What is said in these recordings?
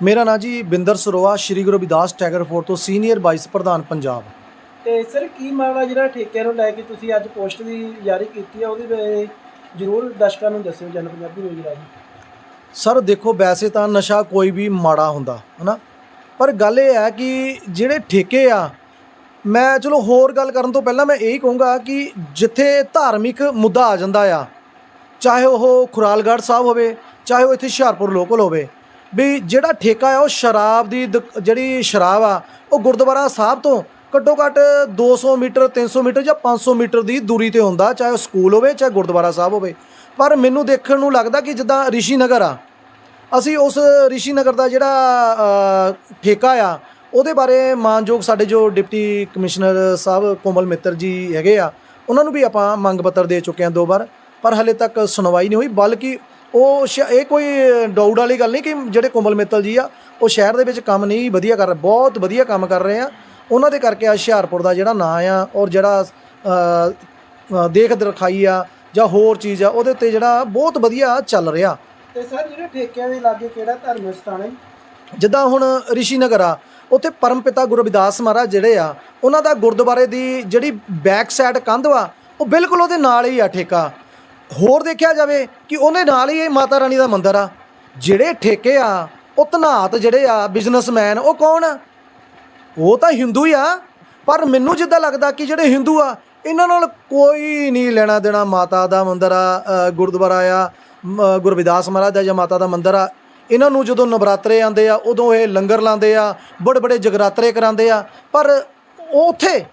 ਮੇਰਾ ਨਾਂ ਜੀ ਬਿੰਦਰ ਸਰੋਆ ਸ਼੍ਰੀ ਗੁਰੂ ਰਵਿਦਾਸ ਟੈਗਰ ਫੋਰਟ ਤੋਂ ਸੀਨੀਅਰ ਵਾਈਸ ਪ੍ਰਧਾਨ ਪੰਜਾਬ। ਤੇ ਸਰ ਕੀ ਮਾਮਲਾ ਜਿਹੜਾ ਠੇਕੇ ਨੂੰ ਲੈ ਕੇ ਤੁਸੀਂ ਅੱਜ ਪੋਸਟ ਦੀ ਜਾਰੀ ਕੀਤੀ ਹੈ ਉਹਦੇ ਬਾਰੇ ਜਰੂਰ ਦਰਸ਼ਕਾਂ ਨੂੰ ਦੱਸਿਓ ਜਨ ਪੰਜਾਬੀ ਰੋਜ਼ ਰਾਜੀ ਸਰ ਦੇਖੋ ਵੈਸੇ ਤਾਂ ਨਸ਼ਾ ਕੋਈ ਵੀ ਮਾੜਾ ਹੁੰਦਾ ਹਨਾ? ਪਰ ਗੱਲ ਇਹ ਹੈ ਕਿ ਜਿਹੜੇ ਠੇਕੇ ਆ ਮੈਂ ਚਲੋ ਹੋਰ ਗੱਲ ਕਰਨ ਤੋਂ ਪਹਿਲਾਂ ਮੈਂ ਇਹੀ ਕਹੂੰਗਾ ਕਿ ਜਿੱਥੇ ਧਾਰਮਿਕ ਮੁੱਦਾ ਆ ਜਾਂਦਾ ਆ ਚਾਹੇ ਉਹ ਖੁਰਾਲਗੜ੍ਹ ਸਾਹਿਬ ਹੋਵੇ ਚਾਹੇ ਉਹ ਇੱਥੇ ਹੁਸ਼ਿਆਰਪੁਰ ਲੋਕਲ ਹੋਵੇ ਵੀ ਜਿਹੜਾ ਠੇਕਾ ਆ ਉਹ ਸ਼ਰਾਬ ਦੀ ਦੁਕ- ਜਿਹੜੀ ਸ਼ਰਾਬ ਆ ਉਹ ਗੁਰਦੁਆਰਾ ਸਾਹਿਬ ਤੋਂ ਘੱਟੋ ਘੱਟ 200 ਮੀਟਰ 300 ਮੀਟਰ ਜਾਂ 500 ਮੀਟਰ ਦੀ ਦੂਰੀ ਤੇ ਹੁੰਦਾ ਚਾਹੇ ਉਹ ਸਕੂਲ ਹੋਵੇ ਚਾਹੇ ਗੁਰਦੁਆਰਾ ਸਾਹਿਬ ਹੋਵੇ। ਪਰ ਮੈਨੂੰ ਦੇਖਣ ਨੂੰ ਲੱਗਦਾ ਕਿ ਜਿੱਦਾਂ ਰਿਸ਼ੀ ਨਗਰ ਆ ਅਸੀਂ ਉਸ ਰਿਸ਼ੀ ਨਗਰ ਦਾ ਜਿਹੜਾ ਅ, ਠੇਕਾ ਆ ਉਹਦੇ ਬਾਰੇ ਮਾਨਯੋਗ ਸਾਡੇ ਜੋ ਡਿਪਟੀ ਕਮਿਸ਼ਨਰ ਸਾਹਿਬ ਕੋਮਲ ਮਿੱਤਰ ਜੀ ਹੈਗੇ ਆ ਉਹਨਾਂ ਨੂੰ ਵੀ ਆਪਾਂ ਮੰਗ ਪੱਤਰ ਦੇ ਚੁੱਕੇ ਹਾਂ ਦੋ ਵਾਰ ਪਰ ਹਲੇ ਤੱਕ ਸੁਣਵਾਈ ਨਹੀਂ ਹੋਈ ਬਲਕਿ ਉਹ ਸ਼- ਇਹ ਕੋਈ ਡਾਊਟ ਵਾਲੀ ਗੱਲ ਨਹੀਂ ਕਿ ਜਿਹੜੇ ਕੋਮਲ ਮਿੱਤਲ ਜੀ ਆ ਉਹ ਸ਼ਹਿਰ ਦੇ ਵਿੱਚ ਕੰਮ ਨਹੀਂ ਵਧੀਆ ਕਰ ਰਹੇ ਬਹੁਤ ਵਧੀਆ ਕੰਮ ਕਰ ਰਹੇ ਆ। ਉਹਨਾਂ ਦੇ ਕਰਕੇ ਆ ਹੁਸ਼ਿਆਰਪੁਰ ਦਾ ਜਿਹੜਾ ਨਾਂ ਆ ਔਰ ਜਿਹੜਾ ਅ, ਅ, ਦੇਖ ਦਰਖਾਈ ਆ ਜਾਂ ਹੋਰ ਚੀਜ਼ ਆ ਉਹਦੇ ਉੱਤੇ ਜਿਹੜਾ ਬਹੁਤ ਵਧੀਆ ਚੱਲ ਰਿਹਾ। ਤੇ ਸਰ ਜਿਹੜੇ ਠੇਕਿਆਂ ਦੇ ਲਾਗੇ ਕਿਹੜਾ ਧਰਮ ਸਥਾਨ ਹੈ? ਜਿੱਦਾਂ ਹੁਣ ਰਿਸ਼ੀ ਨਗਰ ਆ ਉੱਥੇ ਪਰਮਪਿਤਾ ਗੁਰੂ ਰਵਿਦਾਸ ਮਹਾਰਾਜ ਜਿਹੜੇ ਆ ਉਹਨਾਂ ਦਾ ਗੁਰਦੁਆਰੇ ਦੀ ਜਿਹੜੀ ਬੈਕ ਸਾਈਡ ਕੰਧ ਵਾ ਉਹ ਬਿਲਕੁਲ ਉਹਦੇ ਨਾਲ ਹੀ ਆ ਠੇਕਾ। ਹੋਰ ਦੇਖਿਆ ਜਾਵੇ ਕਿ ਉਹਦੇ ਨਾਲ ਹੀ ਇਹ ਮਾਤਾ ਰਾਣੀ ਦਾ ਮੰਦਿਰ ਆ। ਜਿਹੜੇ ਠੇਕੇ ਆ, ਉਹ ਧਨਾਤ ਜਿਹੜੇ ਆ ਬਿਜ਼ਨਸਮੈਨ ਉਹ ਕੌਣ? ਆ ਉਹ ਤਾਂ ਹਿੰਦੂ ਹੀ ਆ। ਪਰ ਮੈਨੂੰ ਜਿੱਦਾਂ ਲੱਗਦਾ ਕਿ ਜਿਹੜੇ ਹਿੰਦੂ ਆ, ਇਹਨਾਂ ਨਾਲ ਕੋਈ ਨਹੀਂ ਲੈਣਾ ਦੇਣਾ ਮਾਤਾ ਦਾ ਮੰਦਿਰ ਆ ਗੁਰਦੁਆਰਾ ਆ ਗੁਰਵਿਦਾਸ ਮਹਾਰਾਜ ਦਾ ਜਾਂ ਮਾਤਾ ਦਾ ਮੰਦਿਰ ਆ। ਇਹਨਾਂ ਨੂੰ ਜਦੋਂ ਨਵਰਾਤਰੇ ਆਉਂਦੇ ਆ, ਉਦੋਂ ਇਹ ਲੰਗਰ ਲਾਉਂਦੇ ਆ ਬੜੇ ਬੜੇ ਜਗਰਾਤਰੇ ਕਰਾਉਂਦੇ ਆ। ਪਰ ਉਹ ਉੱਥੇ,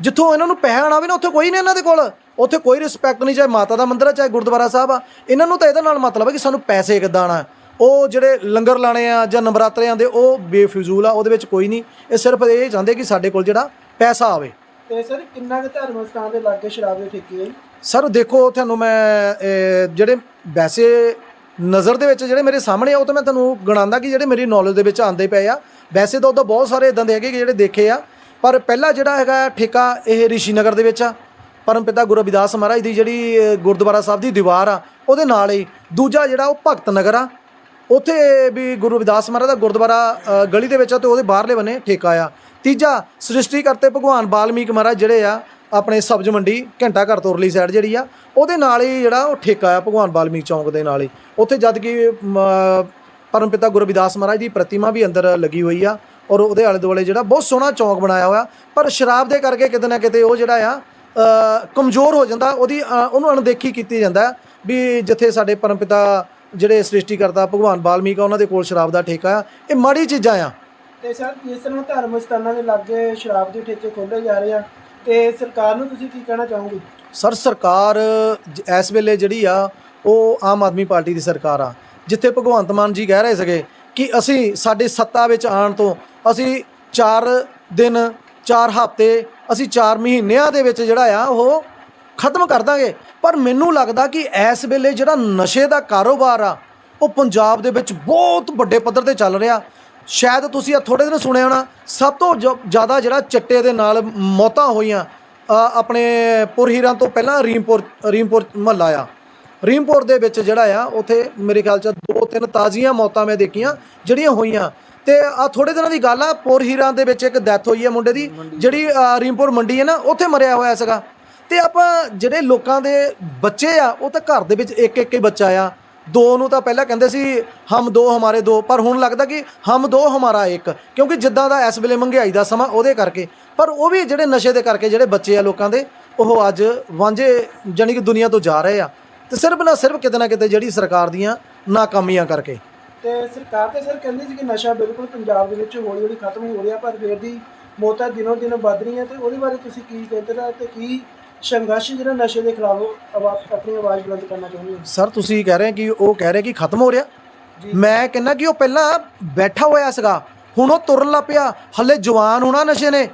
ਜਿੱਥੋਂ ਇਹਨਾਂ ਨੂੰ ਪੈਸਾ ਆਣਾ ਵੀ ਨਾ, ਉੱਥੇ ਕੋਈ ਨਹੀਂ ਇਹਨਾਂ ਦੇ ਕੋਲ। ਉੱਥੇ ਕੋਈ ਰਿਸਪੈਕਟ ਨਹੀਂ ਚਾਹੇ ਮਾਤਾ ਦਾ ਮੰਦਿਰ ਆ ਚਾਹੇ ਗੁਰਦੁਆਰਾ ਸਾਹਿਬ ਆ। ਇਹਨਾਂ ਨੂੰ ਤਾਂ ਇਹਦੇ ਨਾਲ ਮਤਲਬ ਹੈ ਕਿ ਸਾਨੂੰ ਪੈਸੇ ਕਿੱਦਾਂ ਆਣਾ ਉਹ ਜਿਹੜੇ ਲੰਗਰ ਲਾਣੇ ਆ ਜਾਂ ਨਵਰਾਤਰੇ ਆਉਂਦੇ ਉਹ ਬੇਫਜ਼ੂਲ ਆ ਉਹਦੇ ਵਿੱਚ ਕੋਈ ਨਹੀਂ। ਇਹ ਸਿਰਫ ਇਹ ਚਾਹੁੰਦੇ ਕਿ ਸਾਡੇ ਕੋਲ ਜਿਹੜਾ ਪੈਸਾ ਆਵੇ। ਤੇ ਸਰ ਕਿੰਨਾ ਕੁ ਧਰਮ ਸਥਾਨ ਦੇ ਲਾਗੇ ਸ਼ਰਾਬ ਦੇ ਠੇਕੇ ਸਰ ਦੇਖੋ ਤੁਹਾਨੂੰ ਮੈਂ ਜਿਹੜੇ ਵੈਸੇ ਨਜ਼ਰ ਦੇ ਵਿੱਚ ਜਿਹੜੇ ਮੇਰੇ ਸਾਹਮਣੇ ਆ ਉਹ ਤਾਂ ਮੈਂ ਤੁਹਾਨੂੰ ਗਣਾਉਂਦਾ ਕਿ ਜਿਹੜੇ ਮੇਰੀ ਨੌਲੇਜ ਦੇ ਵਿੱਚ ਆਉਂਦੇ ਪਏ ਆ। ਵੈਸੇ ਤਾਂ ਉਹਦਾ ਬਹੁਤ ਸਾਰੇ ਇਦਾਂ ਦੇ ਹੈਗੇ ਕਿ ਜਿਹੜੇ ਦੇਖੇ ਆ। ਪਰ ਪਹਿਲਾ ਜਿਹੜਾ ਹੈਗਾ ਠੇਕਾ ਇਹ ਰਿਸ਼ੀ ਨਗਰ ਦੇ ਵਿੱਚ ਆ। ਪਰਮਪਿਤਾ ਗੁਰੂ ਰਵਿਦਾਸ ਮਹਾਰਾਜ ਦੀ ਜਿਹੜੀ ਗੁਰਦੁਆਰਾ ਸਾਹਿਬ ਦੀ ਦੀਵਾਰ ਆ ਉਹਦੇ ਨਾਲ ਹੀ ਦੂਜਾ ਜਿਹੜਾ ਉਹ ਭਗਤ ਨਗਰ ਆ ਉੱਥੇ ਵੀ ਗੁਰੂ ਰਵਿਦਾਸ ਮਹਾਰਾਜ ਦਾ ਗੁਰਦੁਆਰਾ ਗਲੀ ਦੇ ਵਿੱਚ ਆ ਤੇ ਉਹਦੇ ਬਾਹਰਲੇ ਬੰਨੇ ਠੇਕਾ ਆ। ਤੀਜਾ ਸ੍ਰਿਸ਼ਟੀ ਕਰਤੇ ਭਗਵਾਨ ਬਾਲਮੀਕ ਮਹਾਰਾਜ ਜਿਹੜੇ ਆ ਆਪਣੇ ਸਬਜ਼ ਮੰਡੀ ਘੰਟਾ ਘਰ ਤੋਂ ਉਰਲੀ ਸਾਈਡ ਜਿਹੜੀ ਆ ਉਹਦੇ ਨਾਲ ਹੀ ਜਿਹੜਾ ਉਹ ਠੇਕਾ ਆ ਭਗਵਾਨ ਬਾਲਮੀਕ ਚੌਂਕ ਦੇ ਨਾਲ ਹੀ। ਉੱਥੇ ਜਦ ਕਿ ਮ, ਪਰਮਪਿਤਾ ਗੁਰੂ ਰਵਿਦਾਸ ਮਹਾਰਾਜ ਦੀ ਪ੍ਰਤਿਮਾ ਵੀ ਅੰਦਰ ਲੱਗੀ ਹੋਈ ਆ ਔਰ ਉਹਦੇ ਆਲੇ ਦੁਆਲੇ ਜਿਹੜਾ ਬਹੁਤ ਸੋਹਣਾ ਚੌਂਕ ਬਣਾਇਆ ਹੋਇਆ ਪਰ ਸ਼ਰਾਬ ਦੇ ਕਰਕੇ ਕਿਤੇ ਨਾ ਕਿਤੇ ਉਹ ਜਿਹੜਾ ਆ ਕਮਜ਼ੋਰ ਹੋ ਜਾਂਦਾ ਉਹਦੀ ਉਹਨੂੰ ਅਣਦੇਖੀ ਕੀਤੀ ਜਾਂਦਾ ਵੀ ਜਿੱਥੇ ਸਾਡੇ ਪਰਮਪਿਤਾ ਜਿਹੜੇ ਸ੍ਰਿਸ਼ਟੀ ਕਰਤਾ ਭਗਵਾਨ ਬਾਲਮੀਕ ਆ ਉਹਨਾਂ ਦੇ ਕੋਲ ਸ਼ਰਾਬ ਦਾ ਠੇਕਾ ਆ। ਇਹ ਮਾੜੀ ਚੀਜ਼ਾਂ ਆ। ਤੇ ਸਰ ਜਿਸ ਤਰ੍ਹਾਂ ਧਰਮ ਸਥਾਨਾਂ ਦੇ ਲਾਗੇ ਸ਼ਰਾਬ ਦੇ ਠੇਕੇ ਖੋਲੇ ਜਾ ਰਹੇ ਆ। ਤੇ ਸਰਕਾਰ ਨੂੰ ਤੁਸੀਂ ਕੀ ਕਹਿਣਾ ਚਾਹੋਗੇ? ਸਰ ਸਰਕਾਰ ਇਸ ਵੇਲੇ ਜਿਹੜੀ ਆ ਉਹ ਆਮ ਆਦਮੀ ਪਾਰਟੀ ਦੀ ਸਰਕਾਰ ਆ। ਜਿੱਥੇ ਭਗਵੰਤ ਮਾਨ ਜੀ ਕਹਿ ਰਹੇ ਸੀਗੇ ਕਿ ਅਸੀਂ ਸਾਡੇ ਸੱਤਾ ਵਿੱਚ ਆਉਣ ਤੋਂ ਅਸੀਂ 4 ਦਿਨ 4 ਹਫ਼ਤੇ ਅਸੀਂ 4 ਮਹੀਨਿਆਂ ਦੇ ਵਿੱਚ ਜਿਹੜਾ ਆ ਉਹ ਖਤਮ ਕਰ ਦਾਂਗੇ। ਪਰ ਮੈਨੂੰ ਲੱਗਦਾ ਕਿ ਇਸ ਵੇਲੇ ਜਿਹੜਾ ਨਸ਼ੇ ਦਾ ਕਾਰੋਬਾਰ ਆ ਉਹ ਪੰਜਾਬ ਦੇ ਵਿੱਚ ਬਹੁਤ ਵੱਡੇ ਪੱਧਰ ਤੇ ਚੱਲ ਰਿਹਾ। ਸ਼ਾਇਦ ਤੁਸੀਂ ਆ ਥੋੜੇ ਦਿਨ ਸੁਣਿਆ ਹੋਣਾ ਸਭ ਤੋਂ ਜ- ਜ਼ਿਆਦਾ ਜਿਹੜਾ ਚਿੱਟੇ ਦੇ ਨਾਲ ਮੌਤਾਂ ਹੋਈਆਂ ਅ, ਆਪਣੇ ਪੁਰਹੀਰਾਂ ਤੋਂ ਪਹਿਲਾਂ ਰੀਮਪੁਰ ਰੀਮਪੁਰ ਮਹੱਲਾ ਆ। ਰੀਮਪੁਰ ਦੇ ਵਿੱਚ ਜਿਹੜਾ ਆ, ਉੱਥੇ ਮੇਰੇ ਖਿਆਲ ਚ ਦੋ ਤਿੰਨ ਤਾਜ਼ੀਆਂ ਮੌਤਾਂ ਮੈਂ ਦੇਖੀਆਂ, ਜਿਹੜੀਆਂ ਹੋਈਆਂ। ਤੇ ਆ ਥੋੜੇ ਦਿਨਾਂ ਦੀ ਗੱਲ ਆ ਪੁਰਹੀਰਾਂ ਦੇ ਵਿੱਚ ਇੱਕ ਡੈਥ ਹੋਈ ਹੈ ਮੁੰਡੇ ਦੀ, ਜਿਹੜੀ ਰੀਮਪੁਰ ਮੰਡੀ ਹੈ ਨਾ, ਉੱਥੇ ਮਰਿਆ ਹੋਇਆ ਸੀਗਾ। ਤੇ ਆਪਾਂ ਜਿਹੜੇ ਲੋਕਾਂ ਦੇ ਬੱਚੇ ਆ, ਉਹ ਤਾਂ ਘਰ ਦੇ ਵਿੱਚ ਇੱਕ ਇੱਕ ਹੀ ਬੱਚਾ ਆ। ਦੋ ਨੂੰ ਤਾਂ ਪਹਿਲਾਂ ਕਹਿੰਦੇ ਸੀ, ਹਮ ਦੋ, ਹਮਾਰੇ ਦੋ। ਪਰ ਹੁਣ ਲੱਗਦਾ ਕਿ ਹਮ ਦੋ, ਹਮਾਰਾ ਇੱਕ। ਕਿਉਂਕਿ ਜਿੱਦਾਂ ਦਾ ਇਸ ਵੇਲੇ ਮਹਿੰਗਾਈ ਦਾ ਸਮਾਂ, ਉਹਦੇ ਕਰਕੇ। ਪਰ ਉਹ ਵੀ ਜਿਹੜੇ ਨਸ਼ੇ ਦੇ ਕਰਕੇ ਜਿਹੜੇ ਬੱਚੇ ਆ ਲੋਕਾਂ ਦੇ, ਉਹ ਅੱਜ ਵਾਂਝੇ ਜਾਣੀ ਕਿ ਦੁਨੀਆ ਤੋਂ ਜਾ ਰਹੇ ਆ। ਤੇ ਸਿਰਫ ਨਾ ਸਿਰਫ ਕਿਤੇ ਨਾ ਕਿਤੇ ਜਿਹੜੀ ਸਰਕਾਰ ਦੀਆਂ ਨਾਕਾਮੀਆਂ ਕਰਕੇ। ਤੇ ਸਰਕਾਰ ਤੇ ਸਰ ਕਹਿੰਦੀ ਸੀ ਕਿ ਨਸ਼ਾ ਬਿਲਕੁਲ ਪੰਜਾਬ ਦੇ ਵਿੱਚ ਹੌਲੀ ਹੌਲੀ ਖਤਮ ਹੋ ਰਿਹਾ ਪਰ ਫਿਰ ਦੀ ਮੌਤਾਂ ਦਿਨੋਂ ਦਿਨ ਵੱਧ ਰਹੀਆਂ ਤੇ ਉਹਦੇ ਬਾਰੇ ਤੁਸੀਂ ਕੀ ਕਹਿੰਦੇ ਹੋ ਤੇ ਕੀ ਸੰਘਰਸ਼ ਜਿਹੜਾ ਨਸ਼ੇ ਦੇ ਖਿਲਾਫ ਆਪਣੀ ਆਵਾਜ਼ ਬੁਲੰਦ ਕਰਨਾ ਚਾਹੁੰਦੇ ਹੋ? ਸਰ ਤੁਸੀਂ ਕਹਿ ਰਹੇ ਕਿ ਉਹ ਕਹਿ ਰਹੇ ਕਿ ਖਤਮ ਹੋ ਰਿਹਾ। ਮੈਂ ਕਹਿੰਦਾ ਕਿ ਉਹ ਪਹਿਲਾਂ ਬੈਠਾ ਹੋਇਆ ਸੀਗਾ ਹੁਣ ਉਹ ਤੁਰਨ ਲੱਗ ਪਿਆ। ਹੱਲੇ ਜਵਾਨ ਹੋਣਾ ਨਸ਼ੇ ਨੇ।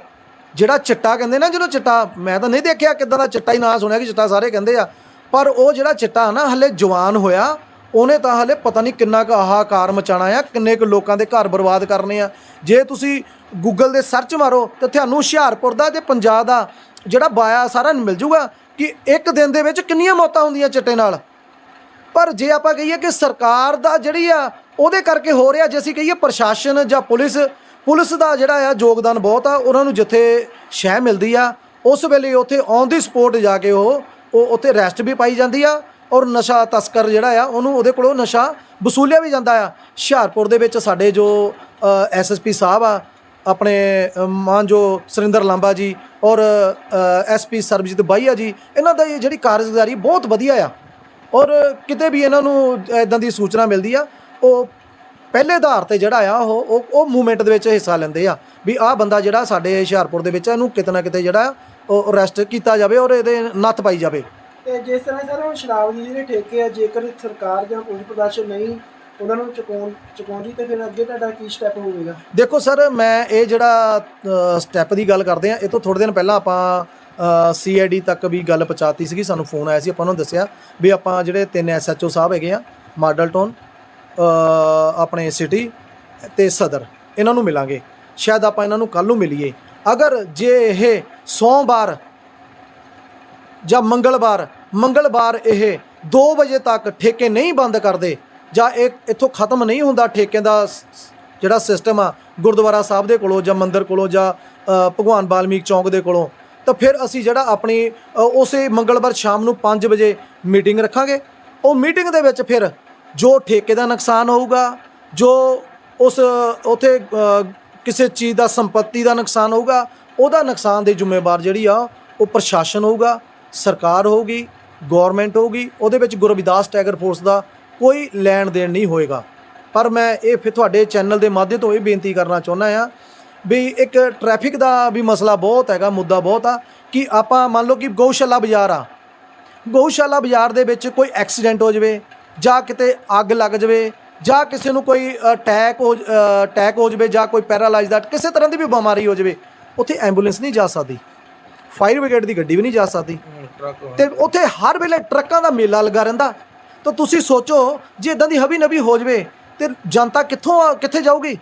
ਜਿਹੜਾ ਚਿੱਟਾ ਕਹਿੰਦੇ ਨਾ ਜਦੋਂ ਚਿੱਟਾ ਮੈਂ ਤਾਂ ਨਹੀਂ ਦੇਖਿਆ ਕਿੱਦਾਂ ਦਾ ਚਿੱਟਾ ਹੀ ਨਾ ਸੁਣਿਆ ਕਿ ਚਿੱਟਾ ਸਾਰੇ ਕਹਿੰਦੇ ਆ। ਪਰ ਉਹ ਜਿਹੜਾ ਚਿੱਟਾ ਨਾ ਹੱਲੇ ਜਵਾਨ ਹੋਇਆ, ਉਹਨੇ ਤਾਂ ਹੱਲੇ ਪਤਾ ਨਹੀਂ ਕਿੰਨਾ ਕੁ ਹਾਹਾਕਾਰ ਮਚਾਣਾ ਆ, ਕਿੰਨੇ ਕੁ ਲੋਕਾਂ ਦੇ ਘਰ ਬਰਬਾਦ ਕਰਨੇ ਆ। ਜੇ ਤੁਸੀਂ ਗੂਗਲ ਦੇ ਸਰਚ ਮਾਰੋ ਤਾਂ ਤੁਹਾਨੂੰ ਹੁਸ਼ਿਆਰਪੁਰ ਦਾ ਤੇ ਪੰਜਾਬ ਦਾ ਜਿਹੜਾ ਬਾਇਆ ਸਾਰਾ ਮਿਲ ਜੂਗਾ ਕਿ ਇੱਕ ਦਿਨ ਦੇ ਵਿੱਚ ਕਿੰਨੀਆਂ ਮੌਤਾਂ ਹੁੰਦੀਆਂ ਚਿੱਟੇ ਨਾਲ। ਪਰ ਜੇ ਆਪਾਂ ਕਹੀਏ ਕਿ ਸਰਕਾਰ ਦਾ ਜਿਹੜੀ ਆ, ਉਹਦੇ ਕਰਕੇ ਹੋ ਰਿਹਾ ਜੇ ਅਸੀਂ ਕਹੀਏ ਪ੍ਰਸ਼ਾਸਨ ਜਾਂ ਪੁਲਿਸ ਪੁਲਿਸ ਦਾ ਜਿਹੜਾ ਆ ਯੋਗਦਾਨ ਬਹੁਤ ਆ, ਉਹਨਾਂ ਨੂੰ ਜਿੱਥੇ ਸ਼ਹਿ ਮਿਲਦੀ ਆ, ਉਸ ਵੇਲੇ ਉੱਥੇ ਔਨ ਦੀ ਸਪੋਰਟ ਜਾ ਕੇ ਉਹ ਉਹ ਉੱਥੇ ਰੈਸਟ ਵੀ ਪਾਈ ਜਾਂਦੀ ਆ ਔਰ ਨਸ਼ਾ ਤਸਕਰ ਜਿਹੜਾ ਆ, ਉਹਨੂੰ ਉਹਦੇ ਕੋਲੋਂ ਨਸ਼ਾ ਵਸੂਲਿਆ ਵੀ ਜਾਂਦਾ ਆ। ਹੁਸ਼ਿਆਰਪੁਰ ਦੇ ਵਿੱਚ ਸਾਡੇ ਜੋ ਐਸਐਸਪੀ ਸਾਹਿਬ ਆ, ਆਪਣੇ ਮਾਨ ਜੋ ਸੁਰਿੰਦਰ ਲਾਂਬਾ ਜੀ ਔਰ ਐਸਪੀ ਸਰਬਜੀਤ ਬਾਈਆ ਜੀ, ਇਹਨਾਂ ਦਾ ਜਿਹੜੀ ਕਾਰਜਗੁਜ਼ਾਰੀ ਬਹੁਤ ਵਧੀਆ ਆ। ਔਰ ਕਿਤੇ ਵੀ ਇਹਨਾਂ ਨੂੰ ਇਦਾਂ ਦੀ ਸੂਚਨਾ ਮਿਲਦੀ ਆ, ਉਹ ਪਹਿਲੇ ਆਧਾਰ ਤੇ ਜਿਹੜਾ ਆ, ਉਹ ਉਹ ਉਹ ਮੂਵਮੈਂਟ ਦੇ ਵਿੱਚ ਹਿੱਸਾ ਲੈਂਦੇ ਆ। ਵੀ ਆਹ ਬੰਦਾ ਜਿਹੜਾ ਸਾਡੇ ਹੁਸ਼ਿਆਰਪੁਰ ਦੇ ਵਿੱਚ ਇਹਨੂੰ ਕਿਤੇ ਨਾ ਕਿਤੇ ਜਿਹੜਾ ਉਹ ਅਰੈਸਟ ਕੀਤਾ ਜਾਵੇ ਔਰ ਇਹਦੇ ਨੱਥ ਪਾਈ ਜਾਵੇ। ਤੇ ਜਿਸ ਤਰ੍ਹਾਂ ਸਰ ਹੁਣ ਸ਼ਰਾਬ ਦੀ ਜਿਹੜੇ ਠੇਕੇ ਆ ਜੇਕਰ ਸਰਕਾਰ ਜਾਂ ਪੁਲਿਸ ਪ੍ਰਸ਼ਾਸਨ ਨਹੀਂ ਉਹਨਾਂ ਨੂੰ ਚੁਕਾਉਣ ਚੁਕਾਉਂਦੀ ਤੇ ਫਿਰ ਅੱਗੇ ਤੁਹਾਡਾ ਕੀ ਸਟੈਪ ਹੋਵੇਗਾ? ਦੇਖੋ ਸਰ ਮੈਂ ਇਹ ਜਿਹੜਾ ਸਟੈਪ ਦੀ ਗੱਲ ਕਰਦੇ ਆ ਇਹ ਤੋਂ ਥੋੜੇ ਦਿਨ ਪਹਿਲਾਂ ਆਪਾਂ ਸੀਆਈਡੀ ਤੱਕ ਵੀ ਗੱਲ ਪਹੁੰਚਾਤੀ ਸੀਗੀ ਸਾਨੂੰ ਫੋਨ ਆਇਆ ਸੀ ਆਪਾਂ ਨੂੰ ਦੱਸਿਆ ਵੀ ਆਪਾਂ ਜਿਹੜੇ ਤਿੰਨ ਐਸਐਚਓ ਸਾਹਿਬ ਹੈਗੇ ਆ ਮਾਡਲ ਟਾਊਨ ਆਪਣੇ ਸਿਟੀ ਤੇ ਸਦਰ ਇਹਨਾਂ ਨੂੰ ਮਿਲਾਂਗੇ। ਸ਼ਾਇਦ ਆਪਾਂ ਇਹਨਾਂ ਨੂੰ ਕੱਲ ਨੂੰ ਮਿਲੀਏ। ਅਗਰ ਜੇ ਇਹ ਸੋਮਵਾਰ ਜਾਂ ਮੰਗਲਵਾਰ ਮੰਗਲਵਾਰ ਇਹ 2 ਵਜੇ ਤੱਕ ਠੇਕੇ ਨਹੀਂ ਬੰਦ ਕਰਦੇ ਜਾਂ ਇਹ ਇੱਥੋਂ ਖਤਮ ਨਹੀਂ ਹੁੰਦਾ ਠੇਕੇ ਦਾ ਜਿਹੜਾ ਸਿਸਟਮ ਆ ਗੁਰਦੁਆਰਾ ਸਾਹਿਬ ਦੇ ਕੋਲੋਂ ਜਾਂ ਮੰਦਿਰ ਕੋਲੋਂ ਜਾਂ ਭਗਵਾਨ ਬਾਲਮੀਕ ਚੌਂਕ ਦੇ ਕੋਲੋਂ, ਤਾਂ ਫਿਰ ਅਸੀਂ ਜਿਹੜਾ ਆਪਣੀ ਉਸੇ ਮੰਗਲਵਾਰ ਸ਼ਾਮ ਨੂੰ 5 ਵਜੇ ਮੀਟਿੰਗ ਰੱਖਾਂਗੇ। ਉਹ ਮੀਟਿੰਗ ਦੇ ਵਿੱਚ ਫਿਰ ਜੋ ਠੇਕੇ ਦਾ ਨੁਕਸਾਨ ਹੋਊਗਾ, ਜੋ ਉਸ, ਉਥੇ ਕਿਸੇ ਚੀਜ਼ ਦਾ ਸੰਪਤੀ ਦਾ ਨੁਕਸਾਨ ਹੋਊਗਾ, ਉਹਦਾ ਨੁਕਸਾਨ ਦੇ ਜ਼ਿੰਮੇਵਾਰ ਜਿਹੜੀ ਆ, ਉਹ ਪ੍ਰਸ਼ਾਸਨ ਹੋਊਗਾ, ਸਰਕਾਰ ਹੋਊਗੀ ਗਵਰਨਮੈਂਟ ਹੋਊਗੀ, ਉਹਦੇ ਵਿੱਚ ਗੁਰਵਿਦਾਸ ਟਾਈਗਰ ਫੋਰਸ ਦਾ ਕੋਈ ਲੈਣ ਦੇਣ ਨਹੀਂ ਹੋਏਗਾ। ਪਰ ਮੈਂ ਇਹ ਫਿਰ ਤੁਹਾਡੇ ਚੈਨਲ ਦੇ ਮਾਧਿਅਮ ਤੋਂ ਇਹ ਬੇਨਤੀ ਕਰਨਾ ਚਾਹੁੰਦਾ ਆ ਵੀ ਇੱਕ ਟ੍ਰੈਫਿਕ ਦਾ ਵੀ ਮਸਲਾ ਬਹੁਤ ਹੈਗਾ, ਮੁੱਦਾ ਬਹੁਤ ਆ, ਕਿ ਆਪਾਂ ਮੰਨ ਲਓ ਕਿ ਗਊਸ਼ਾਲਾ ਬਾਜ਼ਾਰ ਆ। ਗਊਸ਼ਾਲਾ ਬਾਜ਼ਾਰ ਦੇ ਵਿੱਚ ਕੋਈ ਐਕਸੀਡੈਂਟ ਹੋ ਜਾਵੇ ਜਾਂ ਕਿਤੇ ਅੱਗ ਲੱਗ ਜਾਵੇ ਜਾਂ ਕਿਸੇ ਨੂੰ ਕੋਈ ਅਟੈਕ ਹੋ ਅਟੈਕ ਹੋ ਜਾਵੇ ਜਾਂ ਕੋਈ ਪੈਰਾਲਾਈਜ਼ ਦਾ ਕਿਸੇ ਤਰ੍ਹਾਂ ਦੀ ਵੀ ਬਿਮਾਰੀ ਹੋ ਜਾਵੇ ਉੱਥੇ ਐਂਬੂਲੈਂਸ ਨਹੀਂ ਜਾ ਸਕਦੀ। ਫਾਇਰ ਬ੍ਰਿਗੇਡ ਦੀ ਗੱਡੀ ਵੀ ਨਹੀਂ ਜਾ ਸਕਦੀ। ਤੇ ਉੱਥੇ ਹਰ ਵੇਲੇ ਟਰੱਕਾਂ ਦਾ ਮੇਲਾ ਲੱਗਾ ਰਹਿੰਦਾ। ਤਾਂ ਤੁਸੀਂ ਸੋਚੋ ਜੇ ਇਦਾਂ ਦੀ ਹਬੀ ਨਬੀ ਹੋ ਜਾਵੇ ਤੇ ਜਨਤਾ ਕਿੱਥੋਂ ਕਿੱਥੇ ਜਾਊਗੀ?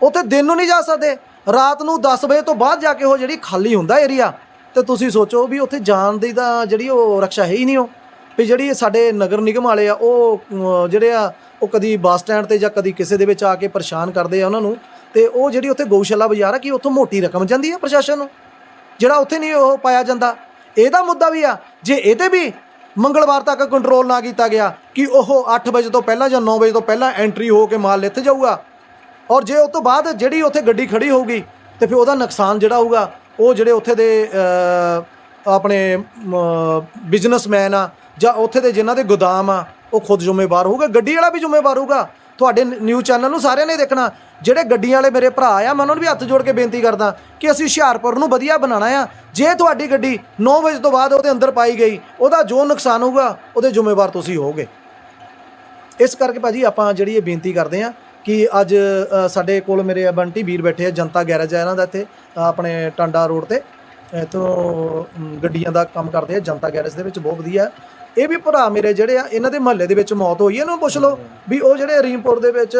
ਉੱਥੇ ਦਿਨ ਨੂੰ ਨਹੀਂ ਜਾ ਸਕਦੇ। ਰਾਤ ਨੂੰ 10 ਵਜੇ ਤੋਂ ਬਾਅਦ ਜਾ ਕੇ ਉਹ ਜਿਹੜੀ ਖਾਲੀ ਹੁੰਦਾ ਏਰੀਆ ਤੇ ਤੁਸੀਂ ਸੋਚੋ ਵੀ ਉੱਥੇ ਜਾਣ ਦੀ ਤਾਂ ਜਿਹੜੀ ਉਹ ਰਕਸ਼ਾ ਹੈ ਹੀ ਨਹੀਂ ਉਹ। ਵੀ ਜਿਹੜੀ ਸਾਡੇ ਨਗਰ ਨਿਗਮ ਵਾਲੇ ਆ ਉਹ ਜਿਹੜੇ ਆ ਉਹ ਕਦੀ ਬੱਸ ਸਟੈਂਡ ਤੇ ਜਾਂ ਕਦੀ ਕਿਸੇ ਦੇ ਵਿੱਚ ਆ ਕੇ ਪਰੇਸ਼ਾਨ ਕਰਦੇ ਆ ਉਹਨਾਂ ਨੂੰ, ਤੇ ਉਹ ਜਿਹੜੀ ਉੱਥੇ ਗਊਸ਼ਾਲਾ ਬਾਜ਼ਾਰ ਆ, ਕਿ ਉੱਥੋਂ ਮੋਟੀ ਰਕਮ ਜਾਂਦੀ ਆ ਪ੍ਰਸ਼ਾਸਨ ਨੂੰ? ਜਿਹੜਾ ਉੱਥੇ ਨਹੀਂ ਉਹ ਪਾਇਆ ਜਾਂਦਾ। ਇਹਦਾ ਮੁੱਦਾ ਵੀ ਆ, ਜੇ ਇਹਦੇ ਵੀ ਮੰਗਲਵਾਰ ਤੱਕ ਕੰਟਰੋਲ ਨਾ ਕੀਤਾ ਗਿਆ, ਕਿ ਉਹ 8 ਵਜੇ ਤੋਂ ਪਹਿਲਾਂ ਜਾਂ 9 ਵਜੇ ਤੋਂ ਪਹਿਲਾਂ ਐਂਟਰੀ ਹੋ ਕੇ ਮਾਲ ਲਿੱਥ ਜਾਊਗਾ? ਔਰ ਜੇ ਉਸ ਤੋਂ ਬਾਅਦ ਜਿਹੜੀ ਉੱਥੇ ਗੱਡੀ ਖੜੀ ਹੋਊਗੀ, ਤੇ ਫਿਰ ਉਹਦਾ ਨੁਕਸਾਨ ਜਿਹੜਾ ਹੋਊਗਾ, ਉਹ ਜਿਹੜੇ ਉੱਥੇ ਦੇ ਆਪਣੇ ਬਿਜ਼ਨਸਮੈਨ ਆ, ਜਾਂ ਉੱਥੇ ਦੇ ਜਿਨ੍ਹਾਂ ਦੇ ਗੋਦਾਮ ਆ ਉਹ ਖੁਦ ਜ਼ਿੰਮੇਵਾਰ ਹੋਊਗਾ, ਗੱਡੀ ਵਾਲਾ ਵੀ ਜ਼ਿੰਮੇਵਾਰ ਹੋਊਗਾ। ਤੁਹਾਡੇ ਨਿਊਜ਼ ਚੈਨਲ ਨੂੰ ਸਾਰਿਆਂ ਨੇ ਦੇਖਣਾ, ਜਿਹੜੇ ਗੱਡੀਆਂ ਵਾਲੇ ਮੇਰੇ ਭਰਾ ਆ, ਮੈਂ ਉਹਨਾਂ ਨੂੰ ਵੀ ਹੱਥ ਜੋੜ ਕੇ ਬੇਨਤੀ ਕਰਦਾ ਕਿ ਅਸੀਂ ਹੁਸ਼ਿਆਰਪੁਰ ਨੂੰ ਵਧੀਆ ਬਣਾਉਣਾ ਆ। ਜੇ ਤੁਹਾਡੀ ਗੱਡੀ 9 ਵਜੇ ਤੋਂ ਬਾਅਦ ਉਹਦੇ ਅੰਦਰ ਪਾਈ ਗਈ, ਉਹਦਾ ਜੋ ਨੁਕਸਾਨ ਹੋਊਗਾ, ਉਹਦੇ ਜ਼ਿੰਮੇਵਾਰ ਤੁਸੀਂ ਹੋਵੋਗੇ। ਇਸ ਕਰਕੇ ਭਾਜੀ ਆਪਾਂ ਜਿਹੜੀ ਇਹ ਬੇਨਤੀ ਕਰਦੇ ਆ ਕਿ ਅੱਜ ਸਾਡੇ ਕੋਲ ਮੇਰੇ ਬੰਟੀ ਵੀਰ ਬੈਠੇ ਆ, ਜਨਤਾ ਗੈਰੇਜ ਆ ਇਹਨਾਂ ਦਾ ਇੱਥੇ ਆਪਣੇ ਟਾਂਡਾ ਰੋਡ ਤੇ। ਅਮ, ਗੱਡੀਆਂ ਦਾ ਕੰਮ ਕਰਦੇ ਆ ਜਨਤਾ ਗੈਰੇਜ ਦੇ ਵਿੱਚ ਬਹੁਤ ਵਧੀਆ। ਇਹ ਵੀ ਭਰਾ ਮੇਰੇ ਜਿਹੜੇ ਆ ਇਹਨਾਂ ਦੇ ਮਹੱਲੇ ਦੇ ਵਿੱਚ ਮੌਤ ਹੋਈ ਹੈ ਇਹਨਾਂ ਨੂੰ ਪੁੱਛ ਲਓ ਵੀ ਉਹ ਜਿਹੜੇ ਰੀਮਪੁਰ ਦੇ ਵਿੱਚ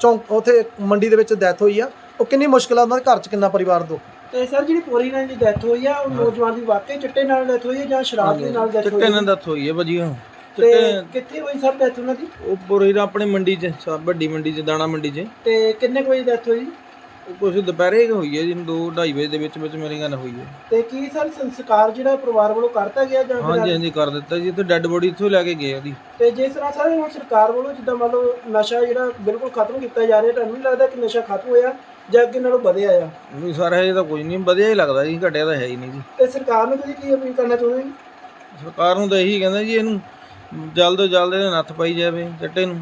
ਚੌਂਕ ਉਥੇ ਮੰਡੀ ਦੇ ਵਿੱਚ ਡੈਥ ਹੋਈ ਆ ਉਹ ਕਿੰਨੀ ਮੁਸ਼ਕਲਾਂ ਉਹਨਾਂ ਦੇ ਘਰ 'ਚ ਕਿੰਨਾ ਪਰਿਵਾਰ ਦੋ ਤੇ ਸਰ ਜਿਹੜੀ ਪੂਰੀ ਨਾਲ ਦੀ ਡੈਥ ਹੋਈ ਆ ਉਹ ਨੌਜਵਾਨ ਦੀ ਵਾਕਈ ਚਿੱਟੇ ਨਾਲ ਡੈਥ ਹੋਈ ਹੈ ਜਾਂ ਸ਼ਰਾਬ ਦੇ ਨਾਲ ਡੈਥ ਹੋਈ ਚਿੱਟੇ? ਨਾਲ ਦੱਸ ਹੋਈ ਹੈ ਭਾਜੀ ਉਹ ਤੇ ਚਿੱਟੇ ਕਿੱਥੇ ਹੋਈ ਸਰ ਡੈਥ ਉਹਨਾਂ ਦੀ? ਉਹ ਪੁਰੇ ਆਪਣੇ ਮੰਡੀ 'ਚ ਸਾ- ਵੱਡੀ ਮੰਡੀ 'ਚ ਦਾਣਾ ਮੰਡੀ 'ਚ। ਤੇ ਕਿੰਨੇ ਕੁ ਵਜੇ ਡੈਥ ਹੋਈ? ਕੁਝ ਦੁਪਹਿਰੇ ਹੋਈ ਹੈ ਜੀ 2:30 ਵਜੇ ਦੇ ਵਿੱਚ ਵਿੱਚ ਮੇਰੇ ਗੱਲ ਹੋਈ ਹੈ। ਤੇ ਕੀ ਸਰ ਸੰਸਕਾਰ ਜਿਹੜਾ ਪਰਿਵਾਰ ਵੱਲੋਂ ਕਰਤਾ ਗਿਆ ਜਾਂ ਹਾਂਜੀ ਹਾਂਜੀ ਕਰ ਦਿੱਤਾ ਜੀ ਤੇ ਡੈੱਡ ਬੋਡੀ ਇੱਥੋਂ ਲੈ ਕੇ ਗਏ ਉਹਦੀ ਤੇ ਜਿਸ ਤਰ੍ਹਾਂ ਸਰ ਹੁਣ ਸਰਕਾਰ ਵੱਲੋਂ ਜਿੱਦਾਂ ਮੰਨ ਲਓ ਨਸ਼ਾ ਜਿਹੜਾ ਬਿਲਕੁਲ ਖਤਮ ਕੀਤਾ ਜਾ ਰਿਹਾ ਤੁਹਾਨੂੰ ਨਹੀਂ ਲੱਗਦਾ ਕਿ ਨਸ਼ਾ ਖਤਮ ਹੋਇਆ ਜਾਂ ਅੱਗੇ ਨਾਲੋਂ ਵਧਿਆ ਆ? ਵੀ ਸਾਰਾ ਇਹ ਤਾਂ ਕੁਝ ਨਹੀਂ ਵਧੀਆ ਹੀ ਲੱਗਦਾ ਜੀ ਘਟਿਆ ਤਾਂ ਹੈ ਹੀ ਨਹੀਂ ਜੀ। ਤੇ ਸਰਕਾਰ ਨੂੰ ਤੁਸੀਂ ਕੀ ਅਪੀਲ ਕਰਨਾ ਚਾਹੁੰਦੇ ਜੀ? ਸਰਕਾਰ ਨੂੰ ਤਾਂ ਇਹੀ ਕਹਿੰਦਾ ਜੀ ਇਹਨੂੰ ਜਲਦ ਤੋਂ ਜਲਦ ਨੱਥ ਪਾਈ ਜਾਵੇ ਚਿੱਟੇ ਨੂੰ।